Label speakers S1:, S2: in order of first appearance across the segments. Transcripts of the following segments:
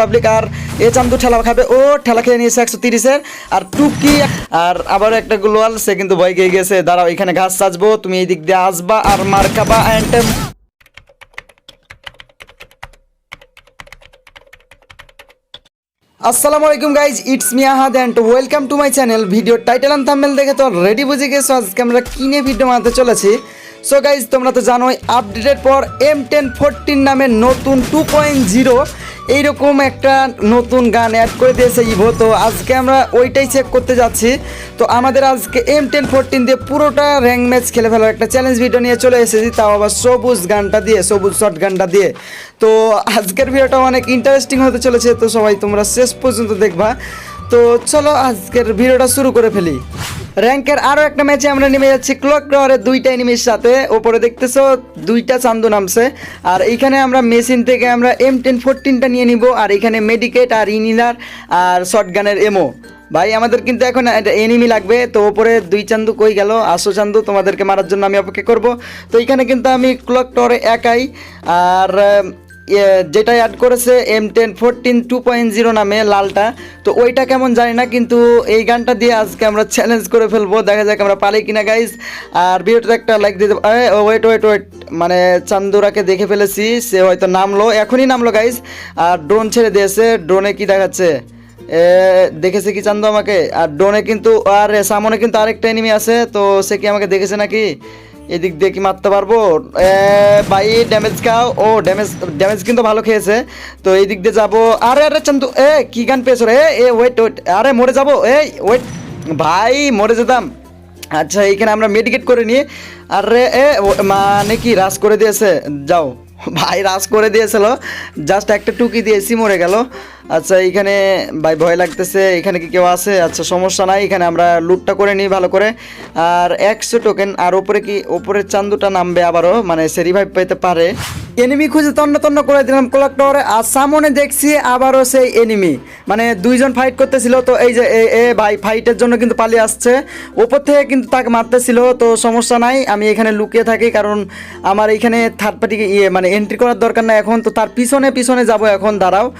S1: Public আর এ চান্দু ঠেলা খাবে। ও ঠেলা খেয়ে নিয়েছে একশো তিরিশের। আর টুকি আর আবার একটা গ্লোয়াল সে কিন্তু ভয় গিয়ে গেছে। দাঁড়াও, এখানে ঘাস সাজবো, তুমি এই দিক দিয়ে আসবা আর মার খাবা অ্যান্ড আসসালামু আলাইকুম guys it's me Ahad and welcome to my channel video title and thumbnail দেখে তো রেডি বুঝে গেছো, আজকে আমরা কিনে ভিডিও বানাতে চলেছি। সো গাইজ তোমরা তো জানোই আপডেটের পর এম টেন ফোরটিন নামের নতুন টু পয়েন্ট জিরো এইরকম একটা নতুন গান অ্যাড করে দিয়েছে ইভো তো আজকে আমরা ওইটাই চেক করতে যাচ্ছি। তো আমাদের আজকে এম টেন ফোরটিন দিয়ে পুরোটা র্যাঙ্ক ম্যাচ খেলে ফেলার একটা চ্যালেঞ্জ ভিডিও নিয়ে চলে এসেছি। তাও আবার সবুজ গানটা দিয়ে, সবুজ শর্ট গানটা দিয়ে। তো আজকের ভিডিওটা অনেক ইন্টারেস্টিং হতে চলেছে। তো সবাই তোমরা শেষ পর্যন্ত দেখবা। তো চলো আজকের ভিডিওটা শুরু করে ফেলি। র্যাঙ্কের আরও একটা ম্যাচে আমরা নেমে যাচ্ছি ক্লক টাওয়ারের দুইটা এনিমির সাথে। ওপরে দেখতেছো দুইটা চান্দু নামছে। আর এইখানে আমরা মেশিন থেকে আমরা এম টেন ফোরটিনটা নিয়ে নিব। আর এখানে মেডিকেট আর ইনিলার আর শর্টগানের এমও ভাই, আমাদের কিন্তু এখন এনিমি লাগবে। তো ওপরে দুই চান্দু কই গেল? আসো চান্দু, তোমাদেরকে মারার জন্য আমি অপেক্ষা করব। তো এইখানে কিন্তু আমি ক্লক টাওয়ারে একাই। আর যেটা অ্যাড করেছে M ten fourteen two point zero নামে লালটা। তো ওইটা কেমন জানি না, কিন্তু এই গানটা দিয়ে আজকে আমরা চ্যালেঞ্জ করে ফেলব। দেখা যাক আমরা পারি কিনা গাইজ আর ভিডিওটা একটা লাইক দিতে ওয়েট ওয়েট ওয়েট মানে চান্দুরাকে দেখে ফেলেছি, সে হয়তো নামলো। এখনই নামলো গাইজ আর ড্রোন ছেড়ে দিয়েছে। ড্রোনে কি দেখাচ্ছে? দেখেছে কি চান্দু আমাকে? আর ড্রোনে কিন্তু আর, সামনে কিন্তু আরেকটা এনিমি আছে, তো সে কি আমাকে দেখেছে নাকি? এদিক দিয়ে কি মারতে পারব? ভাই ড্যামেজ খাও। ও ড্যামেজ ড্যামেজ কিন্তু ভালো খেয়েছে। তো এই দিক দিয়ে যাব। আরে আরে, চান্দু, এ, কি গান পেয়েছ রে? এ ওয়েট ওয়েট আরে, মরে যাব। এ ওয়েট ভাই, মরে যেতাম। আচ্ছা এইখানে আমরা মেডিকেট করে নিয়ে আরে, এ মানে কি রাস করে দিয়েছে। যাও। ভাই রাস করে দিয়েছিল। জাস্ট একটা টুকি দিয়ে দিয়েছি মরে গেল। আচ্ছা এখানে ভাই ভয় লাগতেছে, এখানে কি কেউ আছে? আচ্ছা সমস্যা নাই, এখানে আমরা লুটটা করে নিই ভালো করে। আর একশো টোকেন আর ওপরে কি ওপরের চান্দুটা নামবে আবারও মানে সে রিভাইভ পেতে পারে। এনিমি খুঁজে তন্ন তন্ন করে দিলাম ক্লক টাওয়ারে আর সামনে দেখছি আবারও সেই এনিমি মানে দুইজন ফাইট করতেছিল, তো এই যে এ- ভাই ফাইটের জন্য কিন্তু পালিয়ে আসছে। ওপর থেকে কিন্তু তাকে মারতেছিল, তো সমস্যা নাই, আমি এখানে লুকিয়ে থাকি, কারণ আমার এখানে থার্ড পার্টি ইয়ে মানে এন্ট্রি করার দরকার নাই এখন, তো তার পিছনে পিছনে যাব এখন, দাঁড়াও।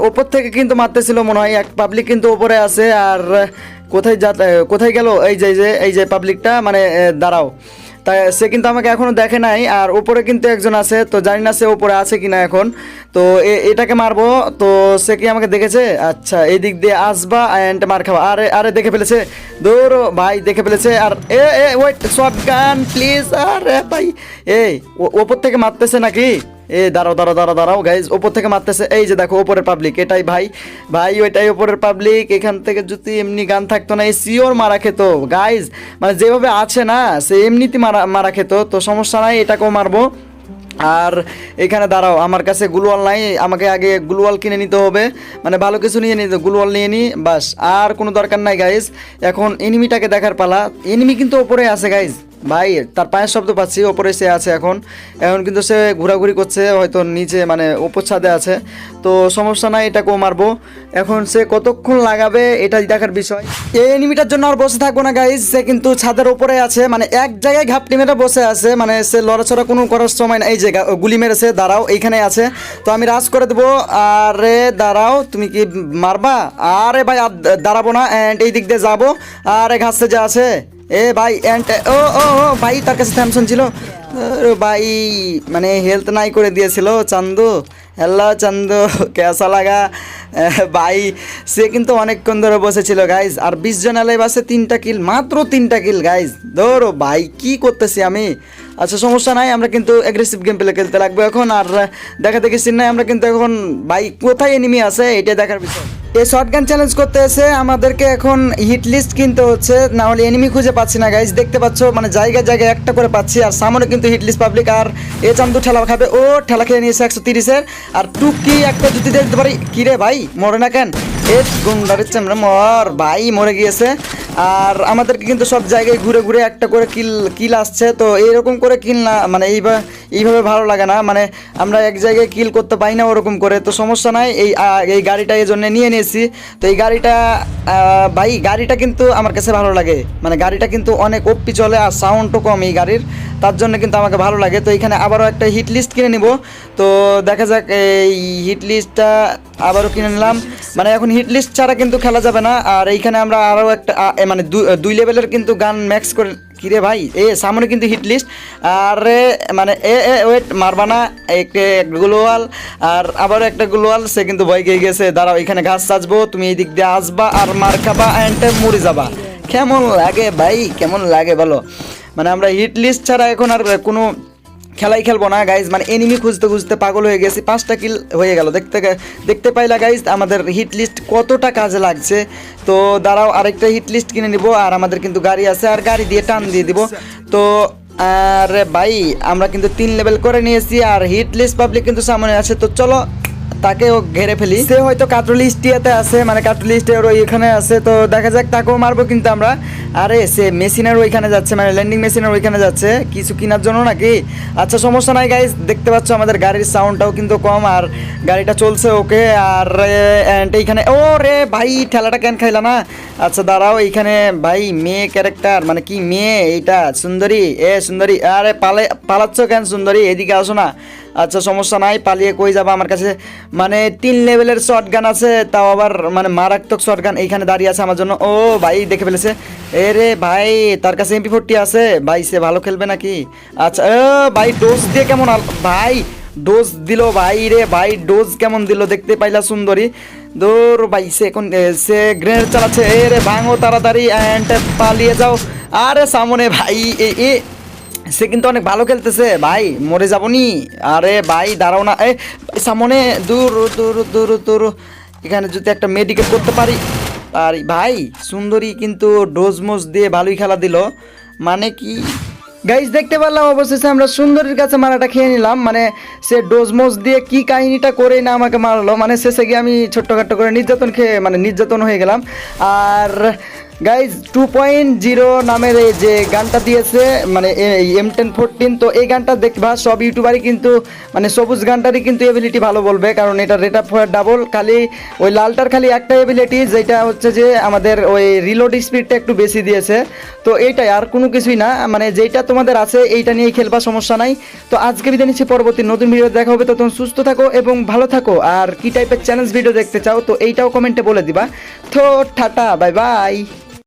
S1: ওপর থেকে কিন্তু মারতেছিল মনে হয়, এক পাবলিক কিন্তু ওপরে আছে, আর কোথায় যা কোথায় গেল? এই যে এই যে পাবলিকটা মানে দাঁড়াও। তাই সে কিন্তু আমাকে এখনও দেখে নাই, আর ওপরে কিন্তু একজন আছে, তো জানি না সে ওপরে আছে কি না এখন। তো এটাকে মারবো, তো সে কি আমাকে দেখেছে? আচ্ছা এই দিক দিয়ে আসবা অ্যান্ড মার খাবা। আরে আরে, দেখে ফেলেছে। দৌড় ভাই, দেখে ফেলেছে। আর এ এ ওয়েট সব গান প্লিজ আরে, ভাই, এই ওপর থেকে মারতেছে নাকি? এ, দাঁড়াও দাঁড়াও দাঁড়াও দাঁড়াও গাইজ ওপর থেকে মারতেছে। এই যে দেখো ওপরের পাবলিক এটাই ভাই। ভাই, ওইটাই ওপরের পাবলিক এখান থেকে যদি এমনি গান থাকতো না, এই সিওর মারা খেত গাইজ মানে যেভাবে আছে না, সে এমনিতে মারা মারা খেত, তো সমস্যা নাই, এটাকেও মারবো। আর এখানে দাঁড়াও, আমার কাছে গ্লুয়াল নাই, আমাকে আগে গ্লুয়াল কিনে নিতে হবে। মানে ভালো কিছু নিয়ে নিতে গ্লুয়াল নিয়ে নিই বাস। আর কোনো দরকার নাই গাইজ এখন এনিমিটাকে দেখার পালা। এনিমি কিন্তু ওপরে আছে গাইজ ভাই, তার পায়ের শব্দ পাচ্ছি, ওপরে সে আছে এখন। এখন কিন্তু সে ঘোরাঘুরি করছে, হয়তো নিচে মানে উপর ছাদে আছে। তো সমস্যা নাই, এটাকেও মারবো। এখন সে কতক্ষণ লাগাবে, এটা দেখার বিষয়। এই এনিমিটার জন্য আর বসে থাকব না গাইজ সে কিন্তু ছাদের ওপরে আছে মানে এক জায়গায় ঘাপটি মেরে বসে আছে। মানে সে লড়াচড়া কোনো করার সময় না এই যে গুলি মেরেছে, দাঁড়াও, এইখানে আছে। তো আমি রাজ করে দেবো। আরে, দাঁড়াও, তুমি কি মারবা? আরে ভাই, আর দাঁড়াবো না অ্যান্ড এই দিক দিয়ে যাব। আরে, ঘাসে যে আছে। এ ভাই অ্যান্ড ও ও ও, ভাই, তার কাছে স্যামসং ছিল ভাই মানে হেলথ নাই করে দিয়েছিল, চান্দু। হ্যালো, চান্দু, কেসা লাগা? ভাই, সে কিন্তু অনেকক্ষণ ধরে বসেছিল গাইজ আর বিশ জন এলাই বাসে তিনটা কিল মাত্র তিনটা কিল গাইজ ধরো ভাই, কি করতেছি আমি? আচ্ছা সমস্যা নাই, আমরা কিন্তু অ্যাগ্রেসিভ গেম প্লে খেলতে লাগবো এখন। আর দেখা দেখি নাই, আমরা কিন্তু এখন, ভাই, কোথায় এনিমি আছে? এটা দেখার বিষয়। এই শর্টগান চ্যালেঞ্জ করতে এসে আমাদেরকে এখন হিট লিস্ট কিনতে হচ্ছে। না হলে এনিমি খুঁজে পাচ্ছি না গাইজ দেখতে পাচ্ছ মানে জায়গায় জায়গায় একটা করে পাচ্ছি, আর সামনে কিন্তু হিট লিস্ট পাবলিক আর এ চান্দু ঠেলা খাবে, ও ঠেলা খেয়ে নিয়েছে একশো তিরিশের। আর টুকি একটা যদি দিতে পারি। কিরে ভাই, মরে না কেন? এ গুন্ডারের মর, ভাই, মরে গিয়েছে। আর আমাদেরকে কিন্তু সব জায়গায় ঘুরে ঘুরে একটা করে কিল কিল আসছে। তো এইরকম করে কিল না মানে এইভাবে এইভাবে ভালো লাগে না। মানে আমরা এক জায়গায় কিল করতে পারি না ওরকম করে। তো সমস্যা নাই, এই এই গাড়িটা এই জন্যে নিয়ে নিয়েছি। তো এই গাড়িটা ভাই, গাড়িটা কিন্তু আমার কাছে ভালো লাগে। মানে গাড়িটা কিন্তু অনেক ওপি চলে আর সাউন্ডও কম এই গাড়ির। তার জন্য কিন্তু আমাকে ভালো লাগে। তো এখানে আবারও একটা হিট লিস্ট কিনে নিব। তো দেখা যাক, এই হিট লিস্টটা আবারও কিনে নিলাম। মানে এখন হিট লিস্ট ছাড়া কিন্তু খেলা যাবে না। আর এইখানে আমরা আরও একটা মানে দুই লেভেলের কিন্তু গান ম্যাক্স করে কিরে ভাই? এ, সামনে কিন্তু হিট লিস্ট আর মানে এ এ ওয়েট মারবা না। একটা গ্লোয়াল আর আবার একটা গ্লোয়াল সে কিন্তু ভয় গিয়ে গেছে। দাঁড়াও, এখানে ঘাস সাজবো। তুমি এই দিক দিয়ে আসবা আর মার খাবা অ্যান্ড মরে যাবা। কেমন লাগে ভাই? কেমন লাগে বলো? মানে আমরা হিট লিস্ট ছাড়া এখন আর কোনো খেলাই খেলব না গাইজ মানে এনিমি খুঁজতে খুঁজতে পাগল হয়ে গেছি, পাঁচটা কিল হয়ে গেল। দেখতে দেখতে পাইলা গাইজ আমাদের হিট লিস্ট কতটা কাজে লাগছে। তো দাঁড়াও, আরেকটা হিট লিস্ট কিনে নিব, আর আমাদের কিন্তু গাড়ি আছে, আর গাড়ি দিয়ে টান দিয়ে দিব। তো, আরে ভাই, আমরা কিন্তু তিন লেভেল করে নিয়েছি, আর হিট লিস্ট পাবলিক কিন্তু সামনে আছে। তো চলো তাকেও ঘেরে ফেলি। সে হয়তো কাটুলি স্টিয়াতে আছে মানে কাটুলি স্টিয়ার ওইখানে আছে, তো দেখা যাক তাকেও মারবো কিন্তু আমরা। আরে, সে মেশিনের ওইখানে যাচ্ছে মানে ল্যান্ডিং মেশিনের ওইখানে যাচ্ছে। কিছু কেনার জন্য নাকি? আচ্ছা সমস্যা নাই গাইজ দেখতে পাচ্ছ আমাদের গাড়ির সাউন্ডটাও কিন্তু কম, আর গাড়িটা চলছে ওকে আর এইখানে, ও রে ভাই, ঠেলাটা কেন খাইলা না? আচ্ছা দাঁড়াও, এইখানে ভাই, মেয়ে ক্যারেক্টার মানে কি মেয়ে এইটা? সুন্দরী, এ সুন্দরী, আরে পালে পালাচ্ছ কেন সুন্দরী? এদিকে আসো না। আচ্ছা সমস্যা নাই, পালিয়ে কই যাবা আমার কাছে? মানে তিন লেভেলের শর্ট গান আছে, তাও আবার মানে মারাত্মক শর্ট গান এইখানে দাঁড়িয়ে আছে আমার জন্য। ও ভাই, দেখে ফেলেছে। এ রে ভাই, তার কাছে এমপি ফোরটি আছে। ভাই, সে ভালো খেলবে নাকি? আচ্ছা ও ভাই ডোজ দিয়ে কেমন ভাই ডোজ দিল ভাই রে, ভাই ডোজ কেমন দিল দেখতে পাইলা সুন্দরী। দূর ভাই, সে এখন সে গ্রেনেড চালাচ্ছে। এ রে ভাঙো তাড়াতাড়ি অ্যান্ড পালিয়ে যাও। আরে সামনে ভাই এ সে কিন্তু অনেক ভালো খেলতেছে। ভাই, মরে যাবনি? আরে ভাই, দাঁড়াও না। এ, সামনে, দূর দূর দূর দূর। এখানে যদি একটা মেডিকেল করতে পারি। আর ভাই, সুন্দরী কিন্তু ডোজ মোজ দিয়ে ভালোই খেলা দিল। মানে কি? গাইজ দেখতে পারলাম অবশেষে আমরা সুন্দরীর কাছে মারাটা খেয়ে নিলাম। মানে সে ডোজমোজ দিয়ে কি কাহিনীটা করে না আমাকে মারলো। মানে শেষে গিয়ে আমি ছোট্টখাট্ট করে নির্যাতন খেয়ে মানে নির্যাতন হয়ে গেলাম। আর গাইজ টু পয়েন্ট জিরো নামের এই যে গানটা দিয়েছে মানে এম টেন ফোরটিন তো এই গানটা দেখবা, সব ইউটিউবারই কিন্তু মানে সবুজ গানটারই কিন্তু এবিলিটি ভালো বলবে, কারণ এটা রেট আপ ডাবল খালি ওই লালটার খালি একটা এবিলিটি যেটা হচ্ছে যে আমাদের ওই রিলোড স্পিডটা একটু বেশি দিয়েছে। তো এইটাই, আর কোনো কিছুই না মানে যেইটা তোমাদের আছে, এইটা নিয়ে খেলবা, সমস্যা নাই। তো আজকে বিদায় নিচ্ছি, পরবর্তী নতুন ভিডিও দেখা হবে, তো তখন সুস্থ থাকো এবং ভালো থাকো। আর কি টাইপের চ্যালেঞ্জ ভিডিও দেখতে চাও, তো এইটাও কমেন্টে বলে দিবা। তো টাটা বাই বাই